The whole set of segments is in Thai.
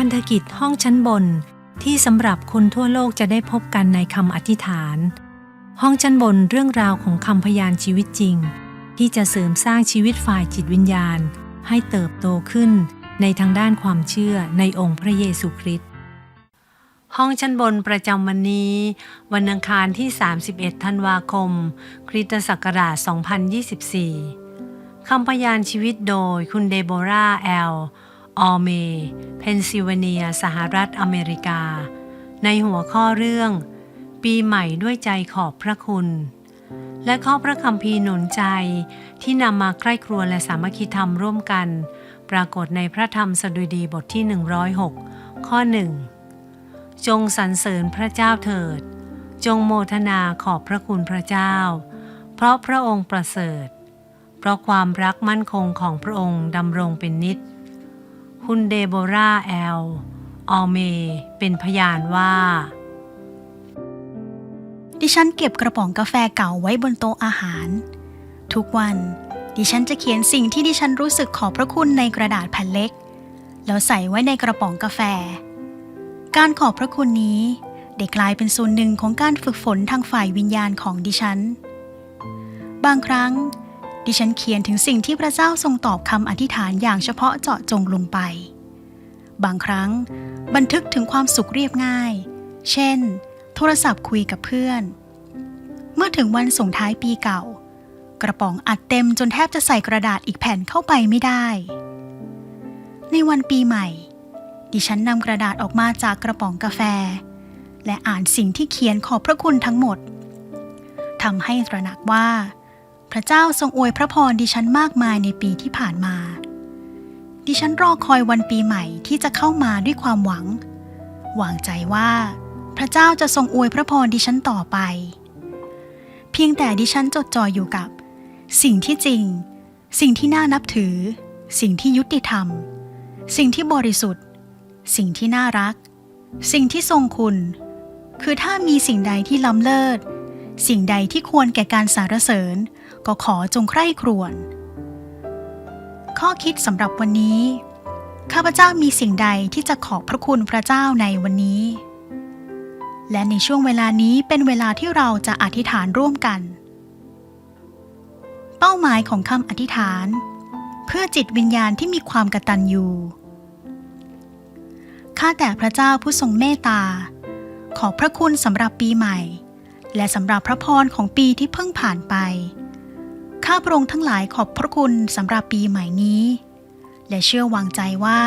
พันธกิจห้องชั้นบน ที่สำหรับคนทั่วโลกจะได้พบกันในคำอธิษฐาน ห้องชั้นบนเรื่องราวของคำพยานชีวิตจริง ที่จะเสริมสร้างชีวิตฝ่ายจิตวิญญาณ ให้เติบโตขึ้นในทางด้านความเชื่อในองค์พระเยซูคริสต์ห้องชั้นบนประจำวันนี้ วันอังคารที่ 31 ธันวาคม คริสตศักราช 2024 คำพยานชีวิตโดยคุณเดโบราแอล ออเม เพนซิลเวเนีย สหรัฐอเมริกา ในหัวข้อเรื่อง ปีใหม่ด้วยใจขอบพระคุณ และข้อพระคัมภีร์หนุนใจที่นำมาใคร่ครัวและสามัคคีธรรมร่วมกัน ปรากฏในพระธรรมสดุดีบทที่ 106 ข้อหนึ่งจงสรรเสริญพระเจ้าเถิด จงโมทนาขอบพระคุณพระเจ้า เพราะพระองค์ประเสริฐ เพราะความรักมั่นคงของพระองค์ดำรงเป็นนิจ คุณเดโบราแอล ออเม เป็นพยานว่า ดิฉันเก็บกระป๋องกาแฟเก่าไว้บนโต๊ะอาหาร ทุกวัน ดิฉันจะเขียนสิ่งที่ดิฉันรู้สึกขอบพระคุณในกระดาษแผ่นเล็ก แล้วใส่ไว้ในกระป๋องกาแฟ การขอบพระคุณนี้ได้กลายเป็นส่วนหนึ่งของการฝึกฝนทางฝ่ายวิญญาณของดิฉัน บางครั้ง ดิฉันเขียนถึงสิ่งที่พระเจ้าทรงตอบคำอธิษฐานอย่างเฉพาะเจาะจงลงไป บางครั้งบันทึกถึงความสุขเรียบง่าย เช่น โทรศัพท์คุยกับเพื่อน เมื่อถึงวันส่งท้ายปีเก่า กระป๋องอัดเต็มจนแทบจะใส่กระดาษอีกแผ่นเข้าไปไม่ได้ ในวันปีใหม่ ดิฉันนำกระดาษออกมาจากกระป๋องกาแฟ และอ่านสิ่งที่เขียนขอบพระคุณทั้งหมดทำให้ตระหนักว่า พระเจ้าทรงอวยพระพรดิฉันมากมายในปีที่ผ่านมา ดิฉันรอคอยวันปีใหม่ที่จะเข้ามาด้วยความหวัง หวังใจว่า พระเจ้าจะทรงอวยพระพรดิฉันต่อไป เพียงแต่ดิฉันจดจ่ออยู่กับ สิ่งที่จริง สิ่งที่น่านับถือ สิ่งที่ยุติธรรม สิ่งที่บริสุทธิ์ สิ่งที่น่ารัก สิ่งที่ทรงคุณ คือถ้ามีสิ่งใดที่ล้ำเลิศ สิ่งใดที่ควรแก่การสรรเสริญ ก็ขอจงใคร่ครวญข้อคิดสำหรับวันนี้ ข้าพเจ้ามีสิ่งใดที่จะขอบพระคุณพระเจ้าในวันนี้ และในช่วงเวลานี้เป็นเวลาที่เราจะอธิษฐานร่วมกัน เป้าหมายของคำอธิษฐาน เพื่อจิตวิญญาณที่มีความกตัญญูข้าแต่พระเจ้าผู้ทรงเมตตา ขอบพระคุณสำหรับปีใหม่ และสำหรับพระพรของปีที่เพิ่งผ่านไป ข้าพระองค์ทั้งหลายขอบพระคุณสำหรับปีใหม่นี้ และเชื่อวางใจว่า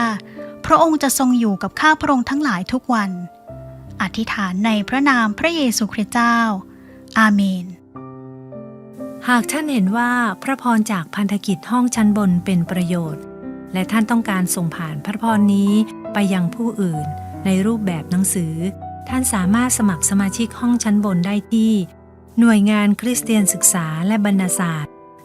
พระองค์จะทรงอยู่กับข้าพระองค์ทั้งหลายทุกวัน อธิษฐานในพระนามพระเยซูคริสต์เจ้า อาเมน หากท่านเห็นว่าพระพรจากพันธกิจห้องชั้นบนเป็นประโยชน์ และท่านต้องการส่งผ่านพระพรนี้ไปยังผู้อื่น ในรูปแบบหนังสือ ท่านสามารถสมัครสมาชิกห้องชั้นบนได้ที่หน่วยงานคริสเตียนศึกษาและบรรณาศาสตร์